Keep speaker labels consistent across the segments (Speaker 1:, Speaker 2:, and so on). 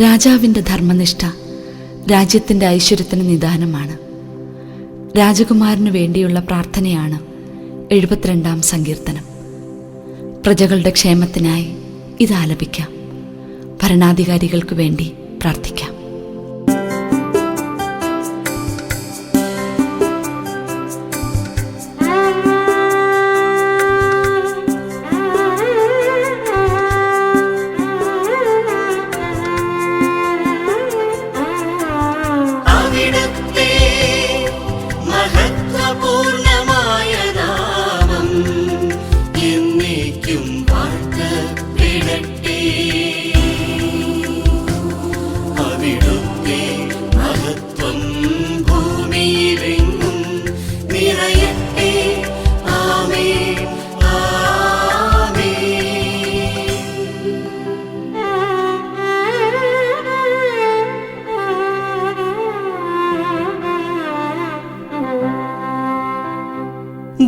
Speaker 1: രാജാവിന്റെ ധർമ്മനിഷ്ഠ രാജ്യത്തിന്റെ ഐശ്വര്യത്തിന് നിദാനമാണ്. രാജകുമാരന് വേണ്ടിയുള്ള പ്രാർത്ഥനയാണ് എഴുപത്തിരണ്ടാം സങ്കീർത്തനം. പ്രജകളുടെ ക്ഷേമത്തിനായി ഇത് ആലപിക്കാം. ഭരണാധികാരികൾക്ക് വേണ്ടി പ്രാർത്ഥിക്കാം.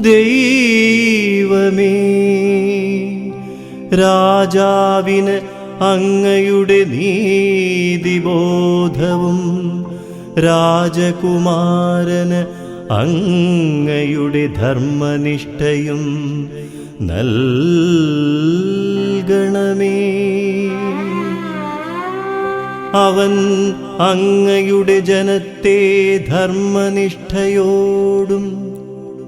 Speaker 2: ദൈവമേ രാജാവിന് അങ്ങയുടെ നീതിബോധവും രാജകുമാരന് അങ്ങയുടെ ധർമ്മനിഷ്ഠയും നൽകണമേ. അവൻ അങ്ങയുടെ ജനത്തെ ധർമ്മനിഷ്ഠയോടും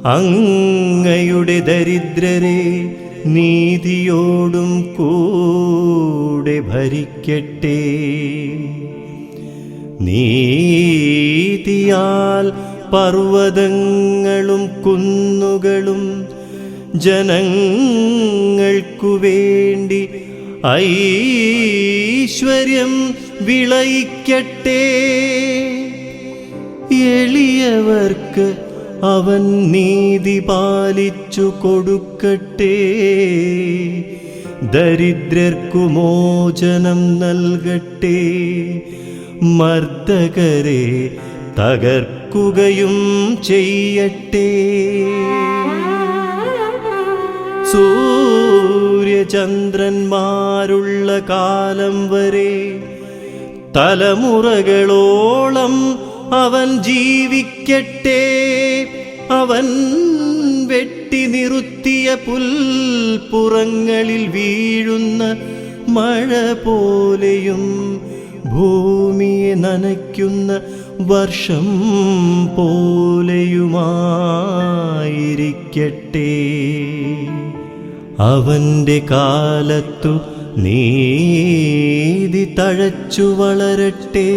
Speaker 2: അങ്ങയുടെ ദരിദ്രരെ നീതിയോടും കൂടെ ഭരിക്കട്ടെ. നീതിയാൽ പർവതങ്ങളും കുന്നുകളും ജനങ്ങൾക്കു വേണ്ടി ഐശ്വര്യം വിളയിക്കട്ടെ. എളിയവർക്ക് അവൻ നീതി പാലിച്ചു കൊടുക്കട്ടെ. ദരിദ്രർക്കു മോചനം നൽകട്ടെ. മർദ്ദകരെ തകർക്കുകയും ചെയ്യട്ടെ. സൂര്യചന്ദ്രന്മാരുള്ള കാലം വരെ തലമുറകളോളം അവൻ ജീവിക്കട്ടെ. അവൻ വെട്ടി നിറുത്തിയ പുൽപ്പുറങ്ങളിൽ വീഴുന്ന മഴ പോലെയും ഭൂമിയെ നനയ്ക്കുന്ന വർഷം പോലെയുമായിരിക്കട്ടെ. അവന്റെ കാലത്തു നീതി തഴച്ചു വളരട്ടെ.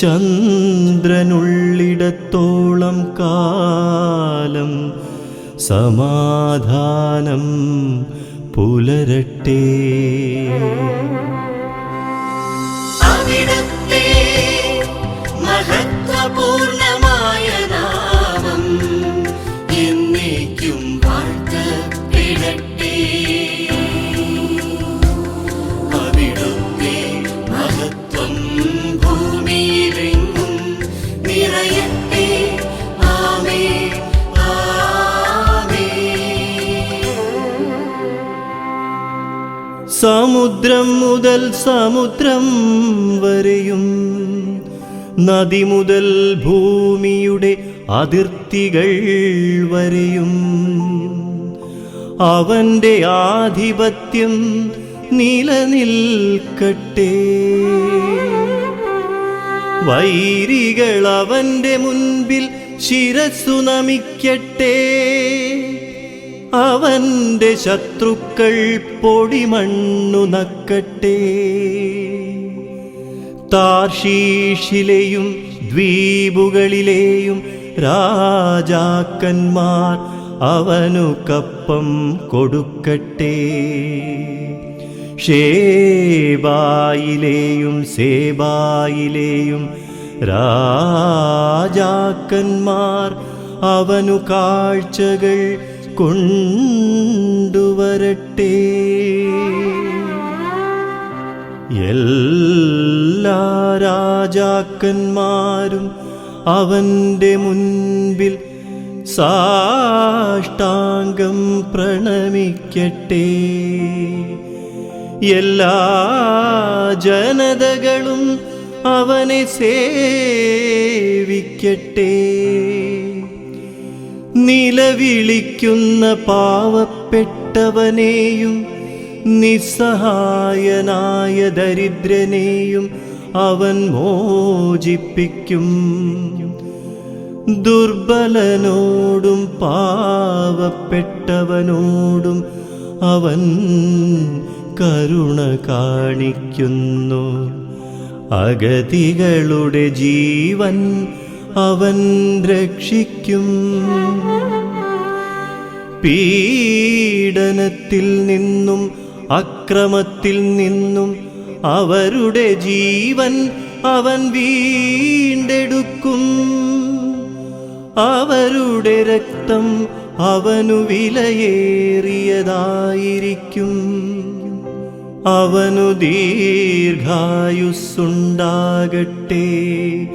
Speaker 2: ചന്ദ്രനുള്ളിടത്തോളം കാലം സമാധാനം പുലരട്ടെ. സമുദ്രം മുതൽ സമുദ്രം വരെയും നദി മുതൽ ഭൂമിയുടെ അതിർത്തികൾ വരെയും അവന്റെ ആധിപത്യം നിലനിൽക്കട്ടെ. വൈരികൾ അവന്റെ മുൻപിൽ ശിരസ്സു നമിക്കട്ടെ. അവന്റെ ശത്രുക്കൾ പൊടിമണ്ണു നക്കട്ടെ. താർഷീഷിലെയും ദ്വീപുകളിലെയും രാജാക്കന്മാർ അവനു കപ്പം കൊടുക്കട്ടെ. ഷേബായിലെയും സേബായിലെയും രാജാക്കന്മാർ അവനു കാഴ്ചകൾ കൊണ്ടുവരട്ടെ. എല്ലാ രാജാക്കന്മാരും അവന്റെ മുൻപിൽ സാഷ്ടാംഗം പ്രണമിക്കട്ടെ. എല്ലാ ജനതകളും അവനെ സേവിക്കട്ടെ. നിലവിളിക്കുന്ന പാവപ്പെട്ടവനെയും നിസ്സഹായനായ ദരിദ്രനെയും അവൻ മോചിപ്പിക്കും. ദുർബലനോടും പാവപ്പെട്ടവനോടും അവൻ കരുണ കാണിക്കുന്നു. അഗതികളുടെ ജീവൻ അവൻ രക്ഷിക്കും. പീഡനത്തിൽ നിന്നും അക്രമത്തിൽ നിന്നും അവരുടെ ജീവൻ അവൻ വീണ്ടെടുക്കും. അവരുടെ രക്തം അവനു വിലയേറിയതായിരിക്കും. അവനു ദീർഘായുസ്സുണ്ടാകട്ടെ.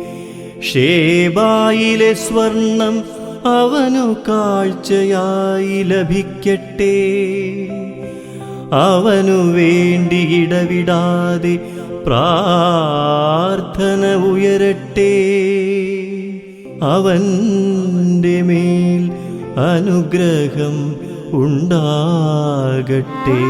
Speaker 2: ഷേബായിലെ സ്വർണം അവനു കാഴ്ചയായി ലഭിക്കട്ടെ. അവനു വേണ്ടി ഇടവിടാതെ പ്രാർത്ഥന ഉയരട്ടെ. അവന്റെ മേൽ അനുഗ്രഹം ഉണ്ടാകട്ടെ.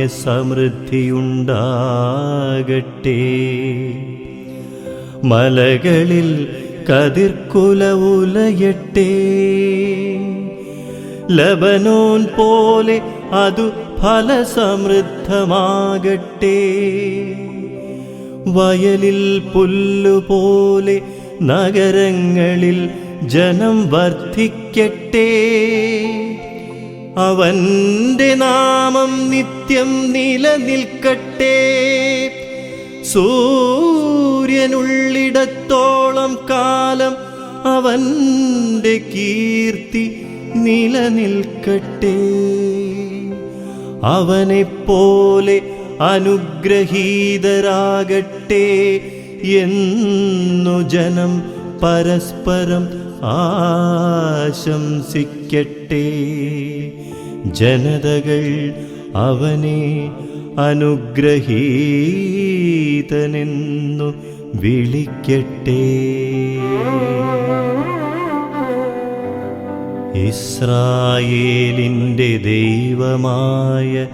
Speaker 2: ധാന്യ സമൃദ്ധിയുണ്ടാകട്ടെ. മലകളിൽ കതിർക്കുല ഉലയട്ടെ. ലബനോൻ പോലെ അതു ഫലസമൃദ്ധമാകട്ടെ. വയലിൽ പുല്ലുപോലെ നഗരങ്ങളിൽ ജനം വർദ്ധിക്കട്ടെ. അവന്റെ നാമം നിത്യം നിലനിൽക്കട്ടെ. സൂര്യനുള്ളിടത്തോളം കാലം അവന്റെ കീർത്തി നിലനിൽക്കട്ടെ. അവനെപ്പോലെ അനുഗ്രഹീതരാകട്ടെ എന്നു ജനം പരസ്പരം ആശംസിക്കട്ടെ. ജനതകൾ അവനെ അനുഗ്രഹീതനെന്നു വിളിക്കട്ടെ. ഇസ്രായേലിന്റെ ദൈവമായ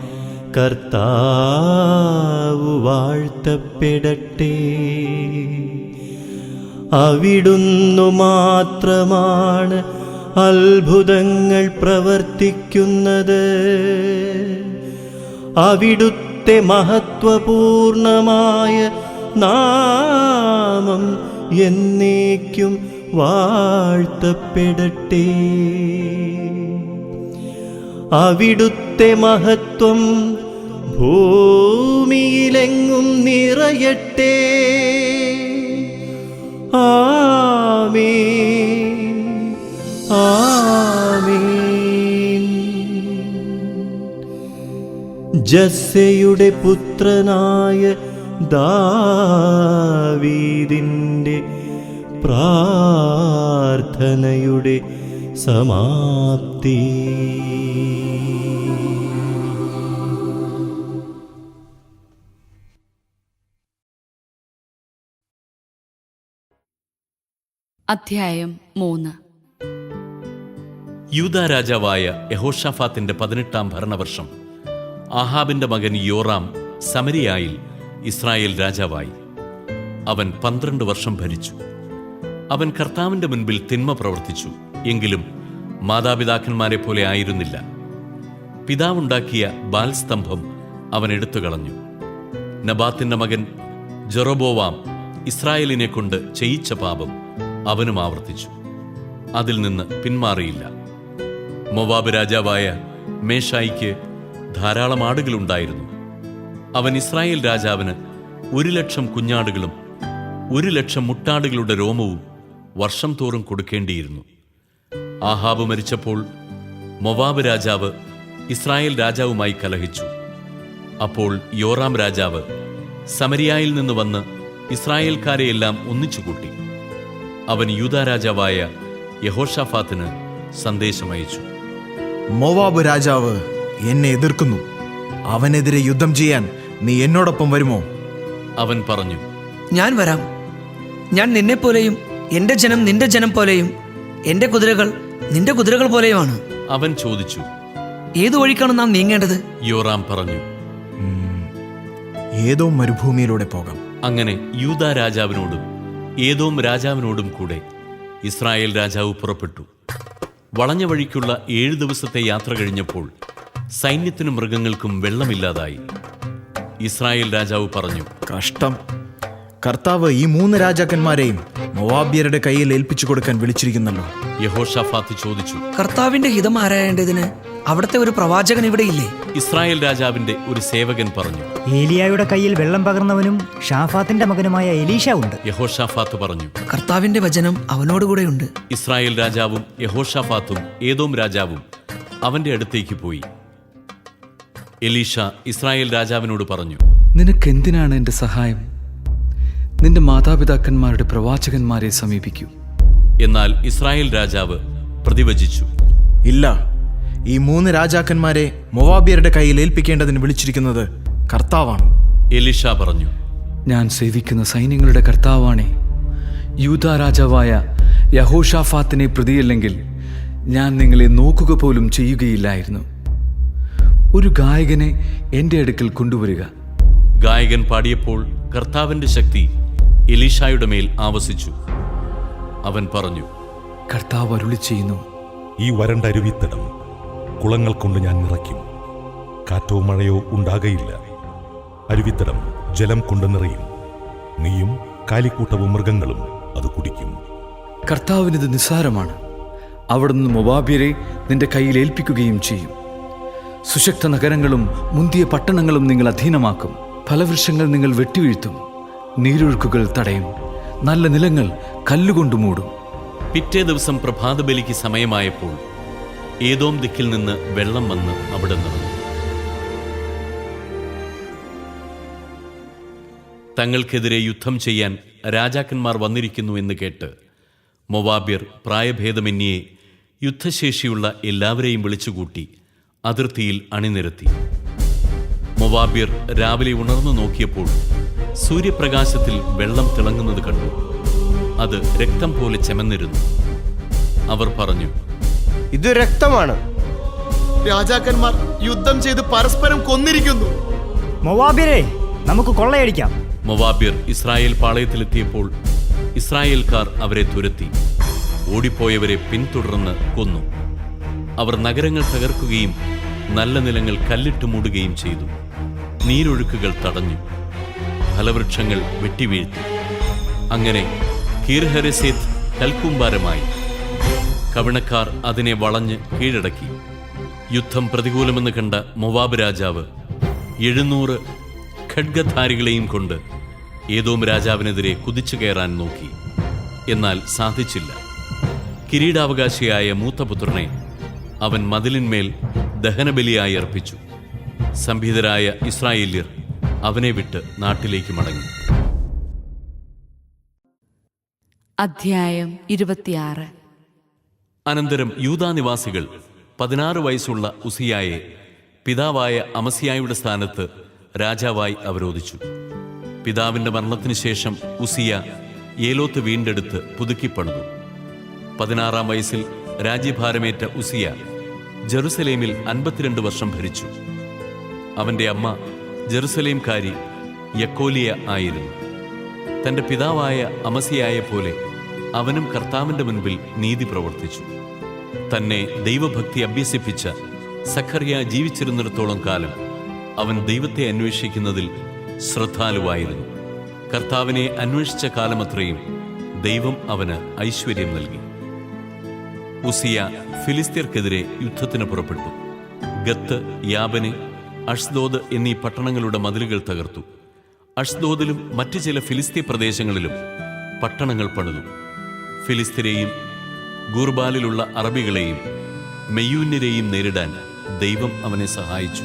Speaker 2: കർത്താവ് വാഴ്ത്തപ്പെടട്ടെ. അവിടുന്നു മാത്രമാണ് അത്ഭുതങ്ങൾ പ്രവർത്തിക്കുന്നത്. അവിടുത്തെ മഹത്വപൂർണമായ നാമം എന്നേക്കും വാഴ്ത്തപ്പെടട്ടെ. അവിടുത്തെ മഹത്വം ഭൂമിയിലെങ്ങും നിറയട്ടെ. ആമേൻ. ആമീൻ. ജസ്സയുടെ പുത്രനായ ദാവീദിന്റെ പ്രാർത്ഥനയുടെ സമാപ്തി.
Speaker 1: അധ്യായം മൂന്ന്.
Speaker 3: യൂത രാജാവായ യഹോഷാഫാത്തിന്റെ പതിനെട്ടാം ഭരണവർഷം. ആഹാബിന്റെ മകൻ യോറാം സമരിയായിൽ ഇസ്രായേൽ രാജാവായി. അവൻ പന്ത്രണ്ട് വർഷം ഭരിച്ചു. അവൻ കർത്താവിന്റെ മുൻപിൽ തിന്മ പ്രവർത്തിച്ചു എങ്കിലും മാതാപിതാക്കന്മാരെ പോലെ ആയിരുന്നില്ല. പിതാവുണ്ടാക്കിയ ബാൽസ്തംഭം അവൻ എടുത്തു കളഞ്ഞു. നബാത്തിന്റെ മകൻ ജെറോബോവാം ഇസ്രായേലിനെ കൊണ്ട് ചെയ്യിച്ച പാപം അവനും ആവർത്തിച്ചു. അതിൽ നിന്ന് പിന്മാറിയില്ല. മൊവാബ് രാജാവായ മേഷായിക്ക് ധാരാളം ആടുകളുണ്ടായിരുന്നു. അവൻ ഇസ്രായേൽ രാജാവിന് ഒരു ലക്ഷം കുഞ്ഞാടുകളും ഒരു ലക്ഷം മുട്ടാടുകളുടെ രോമവും വർഷം തോറും കൊടുക്കേണ്ടിയിരുന്നു. ആഹാബ് മരിച്ചപ്പോൾ മൊവാബ് രാജാവ് ഇസ്രായേൽ രാജാവുമായി കലഹിച്ചു. അപ്പോൾ യോറാം രാജാവ് സമരിയായിൽ നിന്ന് വന്ന് ഇസ്രായേൽക്കാരെയെല്ലാം ഒന്നിച്ചുകൂട്ടി. അവൻ രാജാവായ യഹോഷാഫാത്തിന് സന്ദേശമയച്ചു.
Speaker 4: മോവാബ് രാജാവ് എന്നെ എതിർക്കുന്നു. അവനെതിരെ യുദ്ധം ചെയ്യാൻ നീ എന്നോടൊപ്പം വരുമോ?
Speaker 3: അവൻ പറഞ്ഞു
Speaker 5: ഞാൻ വരാം. ഞാൻ നിന്നെപ്പോലെയും എന്റെ ജനം നിന്റെ ജനം പോലെയും എന്റെ കുതിരകൾ നിന്റെ കുതിരകൾ പോലെയുമാണ്.
Speaker 3: അവൻ ചോദിച്ചു
Speaker 5: ഏതു വഴിക്കാണ് നാം നീങ്ങേണ്ടത്?
Speaker 3: യോറാം പറഞ്ഞു
Speaker 4: ഏതോ മരുഭൂമിയിലൂടെ പോകാം.
Speaker 3: അങ്ങനെ യൂതാ രാജാവിനോടും ഏതോം രാജാവിനോടും കൂടെ ഇസ്രായേൽ രാജാവ് പുറപ്പെട്ടു. വളഞ്ഞ വഴിക്കുള്ള ഏഴ് ദിവസത്തെ യാത്ര കഴിഞ്ഞപ്പോൾ സൈന്യത്തിനും മൃഗങ്ങൾക്കും വെള്ളമില്ലാതായി. ഇസ്രായേൽ രാജാവ് പറഞ്ഞു
Speaker 4: കഷ്ടം. കർത്താവ് ഈ മൂന്ന് രാജാക്കന്മാരെയും മൊവാബ്യരുടെ കയ്യിൽ ഏൽപ്പിച്ചു കൊടുക്കാൻ വിളിച്ചിരിക്കുന്നല്ലോ.
Speaker 3: യഹോഷാഫാത്ത് ചോദിച്ചു
Speaker 5: കർത്താവിന്റെ ഹിതം ആരായേണ്ടതിന് അവിടുത്തെ ഒരു പ്രവാചകൻ ഇവിടെ ഇല്ലേ?
Speaker 3: ഇസ്രായേൽ രാജാവിന്റെ ഒരു സേവകൻ പറഞ്ഞു
Speaker 6: ഏലിയായുടെ കയ്യിൽ വെള്ളം പകർന്നവനും ഷാഫാത്തിന്റെ മകനുമായ എലീഷ ഉണ്ട്.
Speaker 3: യഹോഷാഫാത്ത് പറഞ്ഞു
Speaker 5: കർത്താവിന്റെ വചനം അവനോടുകൂടെയുണ്ട്
Speaker 3: ഇസ്രായേൽ രാജാവും യഹോഷാഫാത്തും ഏതോം രാജാവും അവന്റെ അടുത്തേക്ക് പോയി. എലീഷ ഇസ്രായേൽ രാജാവിനോട് പറഞ്ഞു
Speaker 7: നിനക്കെന്തിനാണ് എന്റെ സഹായം? നിന്റെ മാതാപിതാക്കന്മാരുടെ പ്രവാചകന്മാരെ സമീപിക്കൂ.
Speaker 3: എന്നാൽ ഇസ്രായേൽ രാജാവ് പ്രതിവചിച്ചു.
Speaker 4: ഇല്ല ഈ മൂന്ന് രാജാക്കന്മാരെ മൊവാബിയരുടെ കയ്യിൽ ഏൽപ്പിക്കേണ്ടതിന് വിളിച്ചിരിക്കുന്നത് കർത്താവാണ്.
Speaker 3: എലിഷ പറഞ്ഞു
Speaker 7: ഞാൻ സേവിക്കുന്ന സൈന്യങ്ങളുടെ കർത്താവാണേ. യൂത രാജാവായ യഹോഷാഫാത്തിനെ പ്രതിയല്ലെങ്കിൽ ഞാൻ നിങ്ങളെ നോക്കുക പോലും ചെയ്യുകയില്ലായിരുന്നു. ഒരു ഗായകനെ എന്റെ അടുക്കൽ കൊണ്ടുവരിക.
Speaker 3: ഗായകൻ പാടിയപ്പോൾ കർത്താവിന്റെ ശക്തി എലീഷായുടെ മേൽ ആവസിച്ചു. അവൻ പറഞ്ഞു
Speaker 7: കർത്താവ് അരുളി ചെയ്യുന്നു.
Speaker 8: ഈ വരണ്ട അരുവിത്തടം കുളങ്ങൾ കൊണ്ട് ഞാൻ നിറയ്ക്കും. കാറ്റോ മഴയോ ഉണ്ടാകയില്ല. അരുവിത്തടം ജലം കൊണ്ട് നിറയും. നീയും കാലിക്കൂട്ടവും മൃഗങ്ങളും അത് കുടിക്കും.
Speaker 7: കർത്താവിനിത് നിസ്സാരമാണ്. അവിടുന്ന് മൊബാബിയരെ നിന്റെ കയ്യിൽ ഏൽപ്പിക്കുകയും ചെയ്യും. സുശക്ത നഗരങ്ങളും മുന്തിയ പട്ടണങ്ങളും നിങ്ങൾ അധീനമാക്കും. ഫലവൃക്ഷങ്ങൾ നിങ്ങൾ വെട്ടിവീഴ്ത്തും. നീരൊഴുക്കുകൾ തടയും. നല്ല നിലങ്ങൾ കല്ലുകൊണ്ട് മൂടും.
Speaker 3: പിറ്റേ ദിവസം പ്രഭാതബലിക്ക് സമയമായപ്പോൾ ഏതോം ദിക്കിൽ നിന്ന് വെള്ളം വന്ന് അവിടെ നിറഞ്ഞു. തങ്ങൾക്കെതിരെ യുദ്ധം ചെയ്യാൻ രാജാക്കന്മാർ വന്നിരിക്കുന്നു എന്ന് കേട്ട് മൊവാബിർ പ്രായഭേദമന്യേ യുദ്ധശേഷിയുള്ള എല്ലാവരെയും വിളിച്ചുകൂട്ടി അതിർത്തിയിൽ അണിനിരത്തി. മൊവാബിർ രാവിലെ ഉണർന്നു നോക്കിയപ്പോൾ സൂര്യപ്രകാശത്തിൽ വെള്ളം തിളങ്ങുന്നത് കണ്ടു. അത് രക്തം പോലെ ചെമന്നിരുന്നു. അവർ പറഞ്ഞു
Speaker 9: ഇത് രക്തമാണ്. രാജാക്കന്മാർ യുദ്ധം ചെയ്ത് പരസ്പരം കൊന്നിരിക്കുന്നു.
Speaker 6: മൊവാബിരെ നമുക്ക് കൊള്ളയടിക്കാം.
Speaker 3: മൊവാബിർ ഇസ്രായേൽ പാളയത്തിലെത്തിയപ്പോൾ ഇസ്രായേൽക്കാർ അവരെ തുരത്തി. ഓടിപ്പോയവരെ പിന്തുടർന്ന് കൊന്നു. അവർ നഗരങ്ങൾ തകർക്കുകയും നല്ല നിലങ്ങൾ കല്ലിട്ട് മൂടുകയും ചെയ്തു. നീരൊഴുക്കുകൾ തടഞ്ഞു. ഫലവൃക്ഷങ്ങൾ വെട്ടിവീഴ്ത്തി. അങ്ങനെ കീർഹരസേത്ത് കൽക്കൂമ്പാരമായി. കവിണക്കാർ അതിനെ വളഞ്ഞ് കീഴടക്കി. യുദ്ധം പ്രതികൂലമെന്ന് കണ്ട മൊവാബ് രാജാവ് എഴുന്നൂറ് ഖഡ്ഗധാരികളെയും കൊണ്ട് ഏതോം രാജാവിനെതിരെ കുതിച്ചു കയറാൻ നോക്കി. എന്നാൽ സാധിച്ചില്ല. കിരീടാവകാശിയായ മൂത്തപുത്രനെ അവൻ മതിലിന്മേൽ ദഹനബലിയായി അർപ്പിച്ചു. സംഭീതരായ ഇസ്രായേല്യർ അവനെ വിട്ട് നാട്ടിലേക്ക് മടങ്ങി.
Speaker 1: അധ്യായം ഇരുപത്തിയാറ്.
Speaker 3: അനന്തരം യൂതാനിവാസികൾ പതിനാറ് വയസ്സുള്ള ഉസിയായെ പിതാവായ അമസിയായുടെ സ്ഥാനത്ത് രാജാവായി അവരോധിച്ചു. പിതാവിന്റെ മരണത്തിന് ശേഷം ഉസിയ ഏലോത്ത് വീണ്ടെടുത്ത് പുതുക്കിപ്പണിതു. പതിനാറാം വയസ്സിൽ രാജ്യഭാരമേറ്റ ഉസിയ ജെറുസലേമിൽ അൻപത്തിരണ്ട് വർഷം ഭരിച്ചു. അവന്റെ അമ്മ ജെറുസലേംകാരി യക്കോലിയ ആയിരുന്നു. തന്റെ പിതാവായ അമസിയായ പോലെ അവനും കർത്താവിന്റെ മുൻപിൽ നീതി പ്രവർത്തിച്ചു. തന്നെ ദൈവഭക്തി അഭ്യസിപ്പിച്ച സഖറിയ ജീവിച്ചിരുന്നിടത്തോളം കാലം അവൻ ദൈവത്തെ അന്വേഷിക്കുന്നതിൽ ശ്രദ്ധാലുവായിരുന്നു. കർത്താവിനെ അന്വേഷിച്ച കാലമത്രയും ദൈവം അവന് ഐശ്വര്യം നൽകി. ഉസിയ ഫിലിസ്തീർക്കെതിരെ യുദ്ധത്തിന് പുറപ്പെട്ടു. ഗത്ത് യാബനെ അഷ്ദോദ് എന്നീ പട്ടണങ്ങളുടെ മതിലുകൾ തകർത്തു. അഷ്ദോദിലും മറ്റു ചില ഫിലിസ്തീൻ പ്രദേശങ്ങളിലും പട്ടണങ്ങൾ പണിതു. ഫിലിസ്തീനെയും ഗൂർബാലിലുള്ള അറബികളെയും മെയ്യൂന്യരെയും നേരിടാൻ ദൈവം അവനെ സഹായിച്ചു.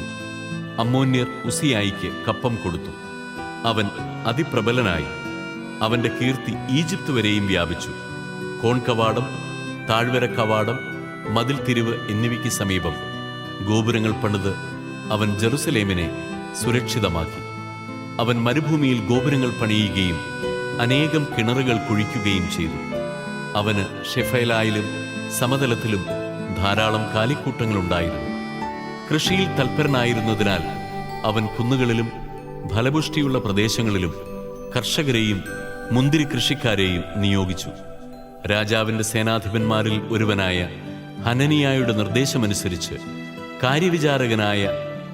Speaker 3: അമ്മോന്യർ ഉസിയായിക്ക് കപ്പം കൊടുത്തു. അവൻ അതിപ്രബലനായി അവന്റെ കീർത്തി ഈജിപ്ത് വരെയും വ്യാപിച്ചു. കോൺകവാടം താഴ്വര കവാടം മതിൽ തിരിവ് എന്നിവയ്ക്ക് സമീപം ഗോപുരങ്ങൾ പണിത് അവൻ ജെറുസലേമിനെ സുരക്ഷിതമാക്കി. അവൻ മരുഭൂമിയിൽ ഗോപുരങ്ങൾ പണിയുകയും അനേകം കിണറുകൾ കുഴിക്കുകയും ചെയ്തു. അവന് ഷെഫേലായിലും സമതലത്തിലും ധാരാളം കാലിക്കൂട്ടങ്ങളുണ്ടായിരുന്നു. കൃഷിയിൽ തൽപരനായിരുന്നതിനാൽ അവൻ കുന്നുകളിലും ഫലപുഷ്ടിയുള്ള പ്രദേശങ്ങളിലും കർഷകരെയും മുന്തിരി കൃഷിക്കാരെയും നിയോഗിച്ചു. രാജാവിന്റെ സേനാധിപന്മാരിൽ ഒരുവനായ ഹനനിയായുടെ നിർദ്ദേശമനുസരിച്ച് കാര്യവിചാരകനായ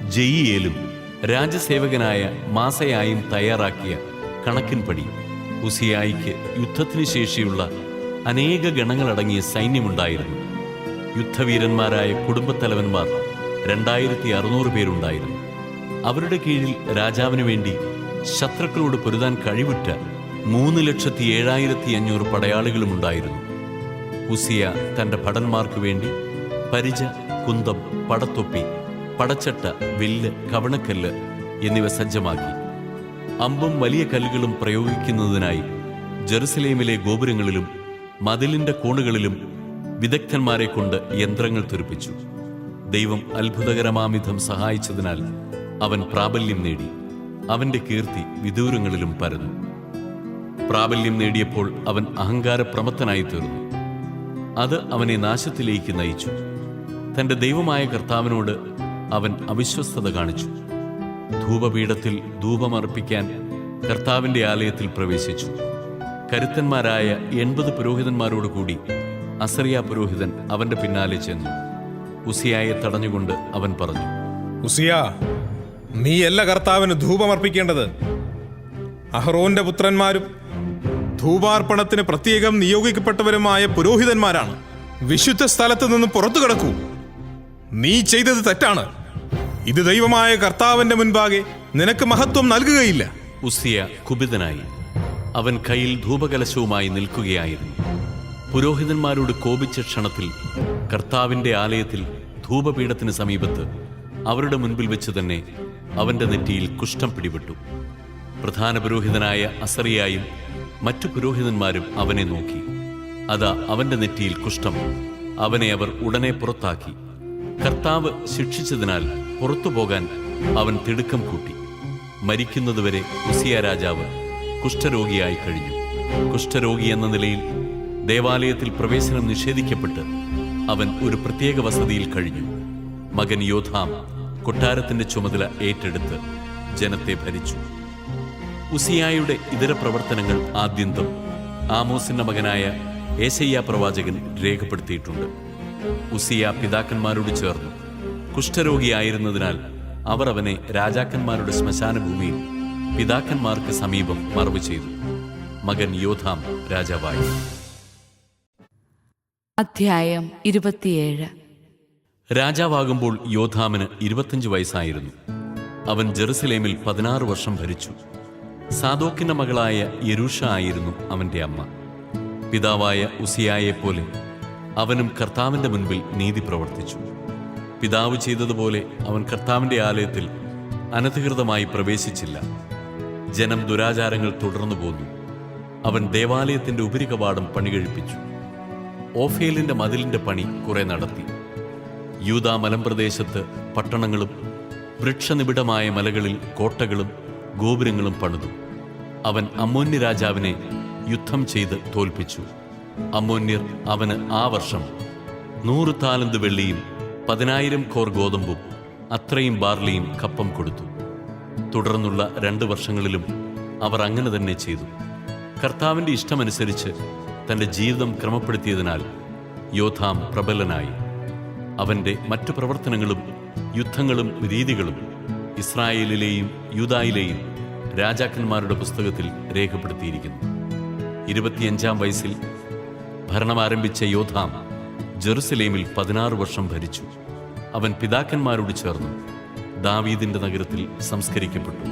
Speaker 3: ജയിയേലും രാജസേവകനായ മാസയായും തയ്യാറാക്കിയ കണക്കിൻപടി ഉസിയായിക്ക് യുദ്ധത്തിന് ശേഷിയുള്ള അനേക ഗണങ്ങളടങ്ങിയ സൈന്യമുണ്ടായിരുന്നു. യുദ്ധവീരന്മാരായ കുടുംബത്തലവന്മാർ രണ്ടായിരത്തി അറുന്നൂറ് പേരുണ്ടായിരുന്നു. അവരുടെ കീഴിൽ രാജാവിന് വേണ്ടി ശത്രുക്കളോട് പൊരുതാൻ കഴിവുറ്റ മൂന്ന് ലക്ഷത്തി ഏഴായിരത്തി അഞ്ഞൂറ് പടയാളികളുമുണ്ടായിരുന്നു. ഉസിയ തന്റെ ഭടന്മാർക്ക് വേണ്ടി പരിച കുന്തം പടത്തൊപ്പി പടച്ചട്ട വില്ല് കവണക്കല്ല് എന്നിവ സജ്ജമാക്കി. അമ്പും വലിയ കല്ലുകളും പ്രയോഗിക്കുന്നതിനായി ജെറുസലേമിലെ ഗോപുരങ്ങളിലും മതിലിന്റെ കോണുകളിലും വിദഗ്ധന്മാരെ കൊണ്ട് യന്ത്രങ്ങൾ തുരുപ്പിച്ചു ദൈവം അത്ഭുതകരമാമിധം സഹായിച്ചതിനാൽ അവൻ പ്രാബല്യം നേടി. അവന്റെ കീർത്തി വിദൂരങ്ങളിലും പരന്നു. പ്രാബല്യം നേടിയപ്പോൾ അവൻ അഹങ്കാരപ്രമത്തനായി തീർന്നു അത് അവനെ നാശത്തിലേക്ക് നയിച്ചു. തന്റെ ദൈവമായ കർത്താവിനോട് അവൻ അവിശ്വസ്തത കാണിച്ചു. ധൂപപീഠത്തിൽ ധൂപമർപ്പിക്കാൻ കർത്താവിന്റെ ആലയത്തിൽ പ്രവേശിച്ചു. കരുത്തന്മാരായ എൺപത് പുരോഹിതന്മാരോട് കൂടി അസറിയ പുരോഹിതൻ അവന്റെ പിന്നാലെ ചെന്നു. ഉസിയായെ തടഞ്ഞുകൊണ്ട് അവൻ പറഞ്ഞു
Speaker 10: ഉസിയ നീയല്ല കർത്താവിന് ധൂപമർപ്പിക്കേണ്ടത്? അഹ്റോന്റെ പുത്രന്മാരും ധൂപാർപ്പണത്തിന് പ്രത്യേകം നിയോഗിക്കപ്പെട്ടവരുമായ പുരോഹിതന്മാരാണ്. വിശുദ്ധ സ്ഥലത്ത് നിന്ന് പുറത്തു കിടക്കൂ നീ ചെയ്തത് തെറ്റാണ്. ഇത് ദൈവമായ കർത്താവിന്റെ മുൻപാകെ നിനക്ക് മഹത്വം നൽകുകയില്ല.
Speaker 3: ഉസിയ കുപിതനായി. അവൻ കയ്യിൽ ധൂപകലശവുമായി നിൽക്കുകയായിരുന്നു. പുരോഹിതന്മാരോട് കോപിച്ച ക്ഷണത്തിൽ കർത്താവിന്റെ ആലയത്തിൽ ധൂപപീഠത്തിന് സമീപത്ത് അവരുടെ മുൻപിൽ വെച്ച് തന്നെ അവന്റെ നെറ്റിയിൽ കുഷ്ഠം പിടിപെട്ടു. പ്രധാന പുരോഹിതനായ അസറിയായും മറ്റു പുരോഹിതന്മാരും അവനെ നോക്കി. അതാ അവന്റെ നെറ്റിയിൽ കുഷ്ഠം. അവനെ അവർ ഉടനെ പുറത്താക്കി. കർത്താവ് ശിക്ഷിച്ചതിനാൽ പുറത്തു പോകാൻ അവൻ തിടുക്കം കൂട്ടി. മരിക്കുന്നതുവരെ ഉസിയ രാജാവ് കുഷ്ഠരോഗിയായി കഴിഞ്ഞു. കുഷ്ഠരോഗി എന്ന നിലയിൽ ദേവാലയത്തിൽ പ്രവേശനം നിഷേധിക്കപ്പെട്ട് അവൻ ഒരു പ്രത്യേക വസതിയിൽ കഴിഞ്ഞു. മകൻ യോധാം കൊട്ടാരത്തിന്റെ ചുമതല ഏറ്റെടുത്ത് ജനത്തെ ഭരിച്ചു. ഉസിയായുടെ ഇതര പ്രവർത്തനങ്ങൾ ആദ്യന്തം ആമോസിന്റെ മകനായ ഏശയ്യ പ്രവാചകൻ രേഖപ്പെടുത്തിയിട്ടുണ്ട്. ഉസിയ പിതാക്കന്മാരോട് ചേർന്നു കുഷ്ഠരോഗിയായിരുന്നതിനാൽ അവർ അവനെ രാജാക്കന്മാരുടെ ശ്മശാന ഭൂമിയിൽ പിതാക്കന്മാർക്ക് സമീപം മറവ് ചെയ്തു. മകൻ യോധാം രാജാവായി.
Speaker 1: അധ്യായം ഇരുപത്തിയേഴ്.
Speaker 3: രാജാവാകുമ്പോൾ യോധാമിന് ഇരുപത്തിയഞ്ച് വയസ്സായിരുന്നു. അവൻ ജെറുസലേമിൽ പതിനാറ് വർഷം ഭരിച്ചു. സാദോക്കിന്റെ മകളായ യരൂഷ ആയിരുന്നു അവന്റെ അമ്മ. പിതാവായ ഉസിയായെപ്പോലെ അവനും കർത്താവിന്റെ മുൻപിൽ നീതി പ്രവർത്തിച്ചു. പിതാവ് ചെയ്തതുപോലെ അവൻ കർത്താവിന്റെ ആലയത്തിൽ അനധികൃതമായി പ്രവേശിച്ചില്ല. ജനം ദുരാചാരങ്ങൾ തുടർന്നു പോന്നു. അവൻ ദേവാലയത്തിന്റെ ഉപരികവാടം പണികഴിപ്പിച്ചു. ഓഫേലിന്റെ മതിലിന്റെ പണി കുറെ നടത്തി. യൂതാ മലമ്പ്രദേശത്ത് പട്ടണങ്ങളും വൃക്ഷനിബിഡമായ മലകളിൽ കോട്ടകളും ഗോപുരങ്ങളും പണിതു. അവൻ അമ്മോന്യ രാജാവിനെ യുദ്ധം ചെയ്ത് തോൽപ്പിച്ചു. അമ്മോന്യർ അവന് ആ വർഷം നൂറ് താലന്ത് വെള്ളിയും പതിനായിരം കോർ ഗോതമ്പും അത്രയും ബാർലിയും കപ്പം കൊടുത്തു. തുടർന്നുള്ള രണ്ട് വർഷങ്ങളിലും അവർ അങ്ങനെ തന്നെ ചെയ്തു. കർത്താവിന്റെ ഇഷ്ടമനുസരിച്ച് തന്റെ ജീവിതം ക്രമപ്പെടുത്തിയതിനാൽ യോധാം പ്രബലനായി. അവന്റെ മറ്റു പ്രവർത്തനങ്ങളും യുദ്ധങ്ങളും രീതികളും ഇസ്രായേലിലെയും യൂതായിലെയും രാജാക്കന്മാരുടെ പുസ്തകത്തിൽ രേഖപ്പെടുത്തിയിരിക്കുന്നു. ഇരുപത്തിയഞ്ചാം വയസ്സിൽ ഭരണമാരംഭിച്ച യോധാം ജെറുസലേമിൽ പതിനാറ് വർഷം ഭരിച്ചു. അവൻ പിതാക്കന്മാരോട് ചേർന്നു. ദാവീദിന്റെ നഗരത്തിൽ സംസ്കരിക്കപ്പെട്ടു.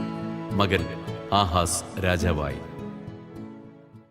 Speaker 3: മകൻ ആഹാസ് രാജാവായി.